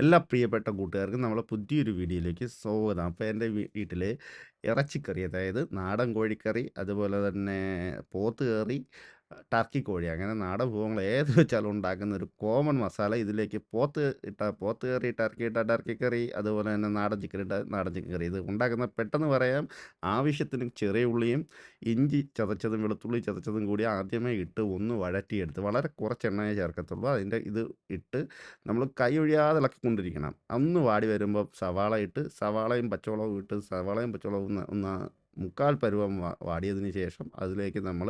എല്ലാ പ്രിയപ്പെട്ട കൂട്ടുകാർക്കും നമ്മളെ പുതിയൊരു വീഡിയോയിലേക്ക് സ്വാഗതം. അപ്പോൾ എന്റെ വീട്ടിൽ ഇറച്ചിക്കറി അതായത് നാടൻ കോഴിക്കറി, അതുപോലെ തന്നെ പോത്ത് കറി, ടർക്കി കോഴി അങ്ങനെ നാടൻ വിഭവങ്ങൾ ഏത് വെച്ചാലും ഉണ്ടാക്കുന്ന ഒരു കോമൺ മസാല ഇതിലേക്ക് പോത്ത് ഇട്ട പോത്ത് കറി, ടർക്കി ഇട്ട ടർക്കി കറി, അതുപോലെ തന്നെ നാടൻ ചിക്കൻ ഇട്ട നാടൻ ചിക്കൻ കറി. ഇത് ഉണ്ടാക്കുന്ന പെട്ടെന്ന് പറയാം. ആവശ്യത്തിന് ചെറിയ ഉള്ളിയും, ഇഞ്ചി ചതച്ചതും, വെളുത്തുള്ളി ചതച്ചതും കൂടി ആദ്യമേ ഇട്ട് ഒന്ന് വഴറ്റിയെടുത്ത് വളരെ കുറച്ച് എണ്ണയെ ചേർക്കത്തുള്ളൂ. അതിന്റെ ഇത് ഇട്ട് നമ്മൾ കൈ ഒഴിയാതെ ഇളക്കിക്കൊണ്ടിരിക്കണം. അന്ന് വാടി വരുമ്പോൾ സവാള ഇട്ട് സവാളയും പച്ചവളവും ഇട്ട് സവാളയും പച്ചവളവും ഒന്ന് മുക്കാൽ പരുവം വാടിയതിന് ശേഷം അതിലേക്ക് നമ്മൾ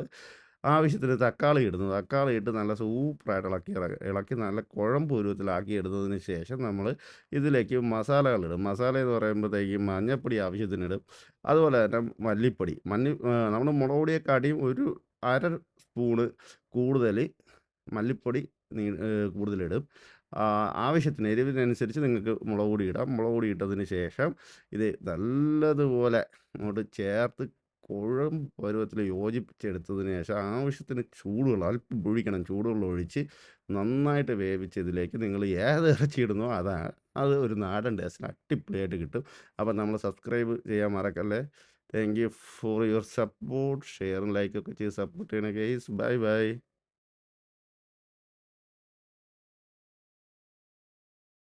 ആവശ്യത്തിന് തക്കാളി ഇടുന്നു. തക്കാളി ഇട്ട് നല്ല സൂപ്പറായിട്ട് ഇളക്കി ഇള ഇളക്കി നല്ല കുഴമ്പ് പരുവത്തിലാക്കി ഇടുന്നതിന് ശേഷം നമ്മൾ ഇതിലേക്ക് മസാലകൾ ഇടും മസാല എന്ന് പറയുമ്പോഴത്തേക്കും മഞ്ഞൾപ്പൊടി ആവശ്യത്തിനിടും. അതുപോലെ തന്നെ മല്ലിപ്പൊടി മല്ലി നമ്മൾ മുളക് ഒരു അര സ്പൂണ് കൂടുതൽ മല്ലിപ്പൊടി നീ കൂടുതലിടും. ആവശ്യത്തിന് എരിവിനനുസരിച്ച് നിങ്ങൾക്ക് മുളക് പൊടി ഇടാം. മുളക് പൊടി ഇട്ടതിന് ശേഷം ഇത് നല്ലതുപോലെ അങ്ങോട്ട് ചേർത്ത് കുഴമ്പ് പരുവത്തിൽ യോജിപ്പിച്ചെടുത്തതിന് ശേഷം ആവശ്യത്തിന് ചൂടുവെള്ളം അല്പം ഒഴിക്കണം. ചൂടുവെള്ളം ഒഴിച്ച് നന്നായിട്ട് വേവിച്ച് ഇതിലേക്ക് നിങ്ങൾ ഏത് ഇറച്ചി ഇടുന്നോ അതാണ് അത് ഒരു നാടൻ ടേസ്റ്റിന് അടിപൊളിയായിട്ട് കിട്ടും. അപ്പോൾ നമ്മൾ സബ്സ്ക്രൈബ് ചെയ്യാൻ മറക്കല്ലേ. Thank you for your support. ഷെയറും ലൈക്കൊക്കെ ചെയ്ത് സപ്പോർട്ട് ചെയ്യണേ ഗയ്സ്. Bye bye.